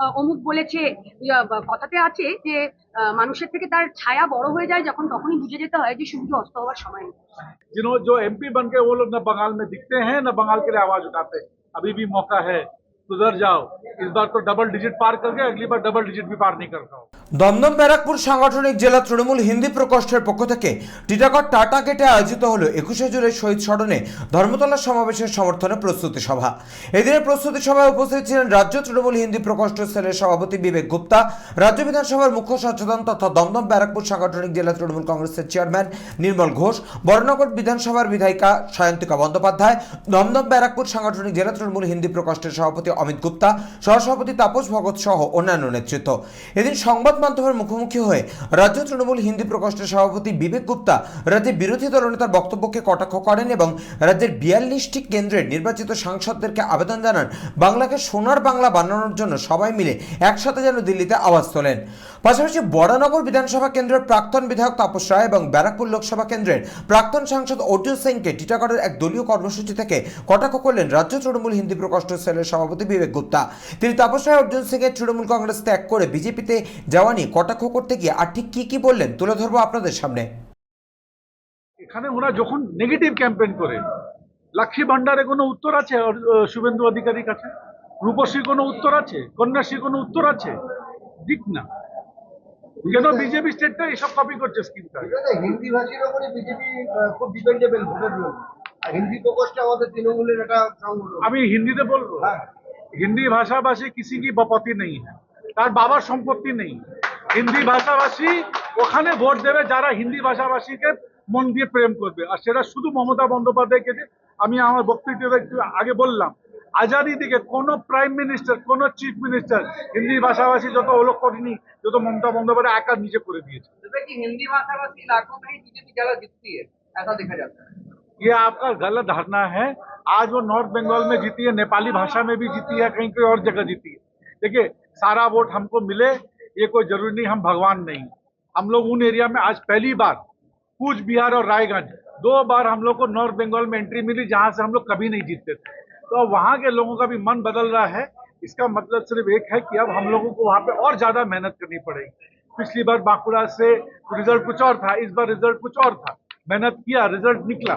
আহ, অমুক বলেছে ইয়া, বা- কথাতে আছে যে আহ, মানুষের থেকে তার ছায়া বড় হয়ে যায় যখন তখনই বুঝে যেতে হয় যে সূর্য অস্ত হওয়ার সময় নেই। जिन्होंने जो एमपी बन के वो लोग न बंगाल में दिखते हैं न बंगाल के लिए आवाज उठाते हैं अभी भी मौका है सुधर जाओ इस बार तो डबल डिजिट पार कर गए अगली बार डबल डिजिट भी पार नहीं कर पाओ দমদম ব্যারাকপুর সাংগঠনিক জেলা তৃণমূল হিন্দি প্রকোষ্ঠের পক্ষ থেকে টিটাগড় টাটা গেটে আয়োজিত হলো একুশে জুলাই শহীদ স্মরণে ধর্মতলা সমাবেশের সমর্থনে প্রস্তুতি সভা। এদিনের প্রস্তুতি সভায় উপস্থিত ছিলেন রাজ্য তৃণমূল হিন্দি প্রকোষ্ঠ সেলের সভাপতি বিবেক গুপ্তা, রাজ্য বিধানসভার মুখ্য সচেতন তথা দমদম ব্যারাকপুর সাংগঠনিক জেলা তৃণমূল কংগ্রেসের চেয়ারম্যান নির্মল ঘোষ, বড়নগর বিধানসভার বিধায়িকা সায়ন্তিকা বন্দ্যোপাধ্যায়, দমদম ব্যারাকপুর সাংগঠনিক জেলা তৃণমূল হিন্দি প্রকোষ্ঠের সভাপতি অমিত গুপ্তা, সহসভাপতি তাপস ভগত সহ অন্যান্য নেতৃত্ব। এদিন সংবাদ মাধ্যমের মুখোমুখি হয়ে রাজ্য তৃণমূল হিন্দি প্রকোষ্ঠের সভাপতি বিবেক গুপ্তা রাজ্যের বিরোধী দলনেতার বক্তব্যকে কটাক্ষ করেন এবং রাজ্যের বিয়াল্লিশটি কেন্দ্রের নির্বাচিত সাংসদদেরকে আবেদন জানান। বাংলাকে সোনার বাংলা বানানোর জন্য সবাই মিলে একসাথে যেন দিল্লিতে আওয়াজ তোলেন। পাশাপাশি বড়নগর বিধানসভা কেন্দ্রের প্রাক্তন বিধায়ক তাপস রায় এবং ব্যারাকপুর লোকসভা কেন্দ্রের প্রাক্তন সাংসদ অর্জুন সিংকে টিটাগড়ের এক দলীয় কর্মসূচি থেকে কটাক্ষ করলেন রাজ্য তৃণমূল হিন্দি প্রকোষ্ঠ সেলের সভাপতি বিবেক গুপ্তা। তিনি তাপস রায়, অর্জুন সিংয়ের তৃণমূল কংগ্রেস ত্যাগ করে বিজেপিতে যাওয়া নিয়ে কটাক্ষ করতে গিয়ে আর ঠিক কি কি বললেন? তুলে ধরবো আপনাদের সামনে। এখানে ওরা যখন নেগেটিভ ক্যাম্পেইন করে লক্ষ্মী ভান্ডারে কোনো উত্তর আছে শুভেন্দু অধিকারীর কাছে? রূপশ্রী কোনো উত্তর আছে? কন্যাশ্রী কোনো উত্তর আছে? দিক না। কেন বিজেপি স্টেটটা এসব কপি করছে স্কিমটা ঠিক আছে হিন্দি ভাষীর ওপরে বিজেপি খুব ডিপেন্ডেবল ভোটের হিন্দি প্রকোষ্ঠ আমাদের তৃণমূলের একটা সংগঠন। আমি হিন্দিতে বলব হ্যাঁ। হিন্দি ভাষাভাষী কিসি কি বপতি নেই। है তার বাবার সম্পত্তি নেই। হিন্দি ভাষাভাষী ওখানে ভোট দেবে যারা হিন্দি ভাষাভাষীকে মন দিয়ে প্রেম করবে আর সেটা শুধু মমতা বন্দ্যোপাধ্যায়কে যে আমি আমার বক্তৃতা একটু আগে বললাম আজাদি থেকে কোনো প্রাইম মিনিস্টার কোনো চিফ মিনিস্টার হিন্দি ভাষাভাষী যত ওলক করেনি যত মমতা বন্দ্যোপাধ্যায় একা নিজে করে দিয়েছে कि हिंदी भाषाभाषी इलाकों में ही बीजेपी ज्यादा दिखती है ऐसा देखा जाता है ये आपका गलत धारणा है आज वो नॉर्थ बंगाल में जीती है नेपाली भाषा में भी जीती है कहीं कोई और जगह जीती है देखिए सारा वोट हमको मिले ये कोई ज़रूरी नहीं, हम भगवान नहीं। हम लोग उन एरिया में आज पहली बार कूच बिहार और रायगंज, दो बार हम लोग को नॉर्थ बंगाल में एंट्री मिली, जहाँ से हम लोग कभी नहीं जीतते थे। तो अब वहाँ के लोगों का भी मन बदल रहा है। इसका मतलब सिर्फ़ एक है कि अब हम लोगों को वहाँ पे और ज़्यादा मेहनत करनी पड़ेगी। पिछली बार बांकुड़ा से रिज़ल्ट कुछ और था, इस बार रिज़ल्ट कुछ और था। मेहनत किया, रिज़ल्ट निकला।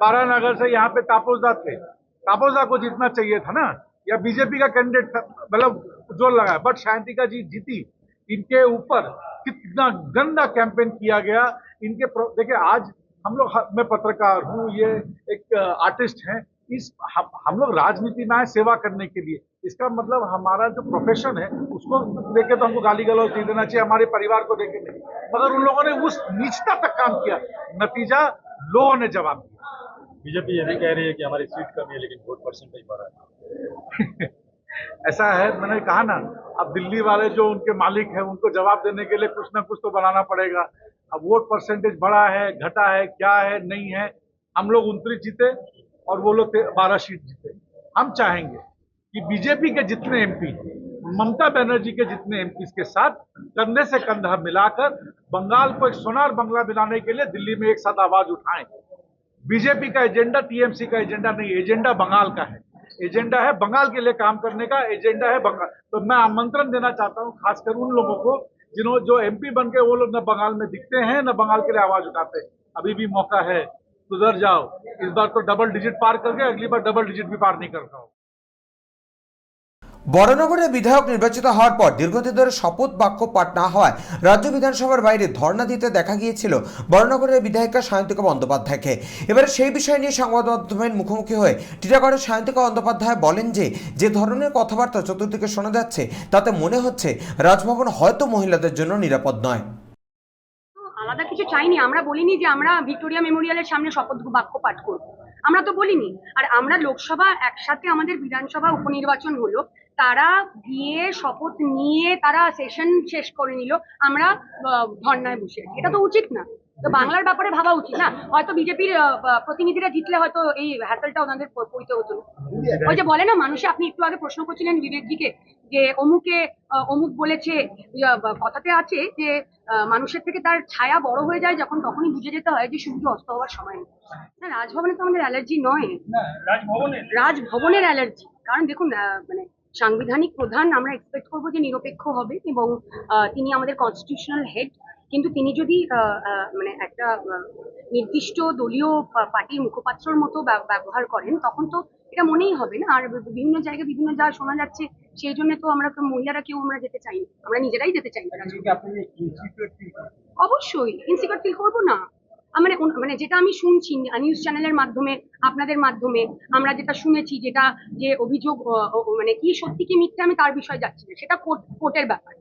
बारानगर से यहाँ पे तापोजा थे। तापोजा को जीतना चाहिए था ना? या बीजेपी का कैंडिडेट था मतलब ज़ोर लगाया, बट शांतिका जी जीती। इनके ऊपर कितना गंदा कैंपेन किया गया। इनके देखिए आज हम लोग मैं पत्रकार हूँ ये एक आर्टिस्ट हैं। इस हम, हम लोग राजनीति में आए सेवा करने के लिए। इसका मतलब हमारा जो प्रोफेशन है उसको देखे तो हमको गाली गलौज नहीं देना चाहिए हमारे परिवार को देखे नहीं। मगर उन लोगों ने उस नीचता तक काम किया। नतीजा लोगों ने जवाब दिया। बीजेपी ये भी कह रही है कि हमारी सीट कम है लेकिन वोट परसेंटेज बढ़ा। है ऐसा है, मैंने कहा ना, अब दिल्ली वाले जो उनके मालिक हैं, उनको जवाब देने के लिए कुछ ना कुछ तो बनाना पड़ेगा। अब वोट परसेंटेज बढ़ा है, घटा है, क्या है, नहीं है, हम लोग उनतीस जीते और वो लोग बारह सीट जीते। हम चाहेंगे कि बीजेपी के जितने एमपी ममता बनर्जी के जितने एमपी के साथ कंधे से कंधा मिलाकर बंगाल को एक सोनार बंगला बनाने के लिए दिल्ली में एक साथ आवाज़ उठाएँ। बीजेपी का एजेंडा, टीएमसी का एजेंडा नहीं, एजेंडा बंगाल का है। एजेंडा है बंगाल के लिए काम करने का, एजेंडा है बंगाल। तो मैं आमंत्रण देना चाहता हूँ, खासकर उन लोगों को, जिन्हों जो एम पी बन के वो लोग न बंगाल में दिखते हैं, न बंगाल के लिए आवाज़ उठाते हैं। अभी भी मौका है, सुधर जाओ। इस बार तो डबल डिजिट पार करके अगली बार डबल डिजिट भी पार नहीं करता पाओ বড়নগরের বিধায়ক নির্বাচিত হওয়ার পর দীর্ঘদিন ধরে শপথ বাক্য পাঠ না হওয়ায় রাজ্য বিধানসভার বাইরে ধর্ণা দিতে দেখা গিয়েছিল বড়নগরের বিধায়িকা সায়ন্তিকা বন্দ্যোপাধ্যায়কে। এবারে সেই বিষয় নিয়ে সংবাদ মাধ্যমের মুখোমুখি হয়ে টিটাগড়ের সায়ন্তিকা বন্দ্যোপাধ্যায় বলেন যে যে ধরনের কথাবার্তা চতুর্দিকে শোনা যাচ্ছে, তাতে মনে হচ্ছে রাজভবন হয়তো মহিলাদের জন্য নিরাপদ নয়। আলাদা কিছু চাইনি। আমরা বলিনি যে আমরা ভিক্টোরিয়া মেমোরিয়ালের সামনে শপথ বাক্য পাঠ করব। আমরা তো বলিনি। আর আমরা লোকসভা একসাথে আমাদের বিধানসভা উপনির্বাচন হলো তারা গিয়ে শপথ নিয়ে তারা সেশন শেষ করে নিল। আমরা ধর্নায় বসে আছি। এটা তো উচিত না। তো বাংলার ব্যাপারে ভাবা উচিত না। হয়তো বিজেপির প্রতিনিধিরা জিতলে হয়তো এই হ্যাসেলটা ওনাদের প- হতো ওই যে বলে না মানুষে আপনি একটু আগে প্রশ্ন করছিলেন বিবেকজিকে যে অমুকে অমুক বলেছে কথাতে আছে যে আহ, মানুষের থেকে তার ছায়া বড় হয়ে যায় যখন তখনই বুঝে যেতে হয় যে সূর্য অস্ত হওয়ার সময়। না রাজভবনে তো আমাদের অ্যালার্জি নয়। রাজভবনের অ্যালার্জি কারণ দেখুন মানে সাংবিধানিক প্রধান আমরা এক্সপেক্ট করব যে নিরপেক্ষ হবে এবং তিনি আমাদের কনস্টিটিউশনাল হেড কিন্তু তিনি যদি মানে একটা নির্দিষ্ট দলীয় পার্টির মুখপাত্রর মতো ব্যবহার করেন তখন তো এটা মনেই হবে না। আর বিভিন্ন জায়গায় বিভিন্ন যা শোনা যাচ্ছে সেই জন্য তো আমরা মহিলারা কেউ আমরা যেতে চাই আমরা নিজেরাই যেতে চাই অবশ্যই। ইনসিকিউর ফিল করব না। মানে মানে যেটা আমি শুনছি নিউজ চ্যানেলের মাধ্যমে, আপনাদের মাধ্যমে, আমরা যেটা শুনেছি, যেটা যে অভিযোগ মানে কি সত্যি কি মিথ্যে, আমি তার বিষয়ে যাচ্ছি না। সেটা কোর্ট কোর্টের ব্যাপার।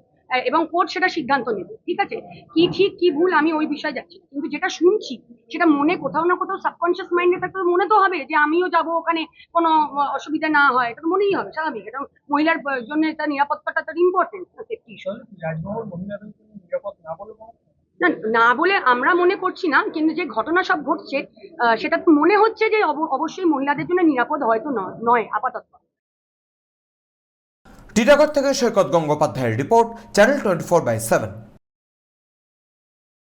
এবং কোর্ট সেটা সিদ্ধান্ত নেবে, ঠিক আছে? কি ঠিক, কি ভুল, আমি ওই বিষয়ে যাচ্ছি কিন্তু যেটা শুনছি, সেটা মনে কোথাও না কোথাও সাবকনশিয়াস মাইন্ডে থাকতে মনে তো হবে যে, আমিও যাব ওখানে, কোনো অসুবিধা না হয়। এটা তো মনেই হবে, স্বাভাবিক। এটা মহিলার জন্য এটা নিরাপত্তাটা তার ইম্পর্টেন্ট সেফটি না না বলে আমরা মনে করছি না, কিন্তু যে ঘটনা সব ঘটছে সেটা তো মনে হচ্ছে যে অব- অবশ্যই মহিলাদের জন্য নিরাপদ হয়তো নয়, আপাতত। টিটাগড় থেকে সৈকত গঙ্গোপাধ্যায়ের report, channel twenty four by seven.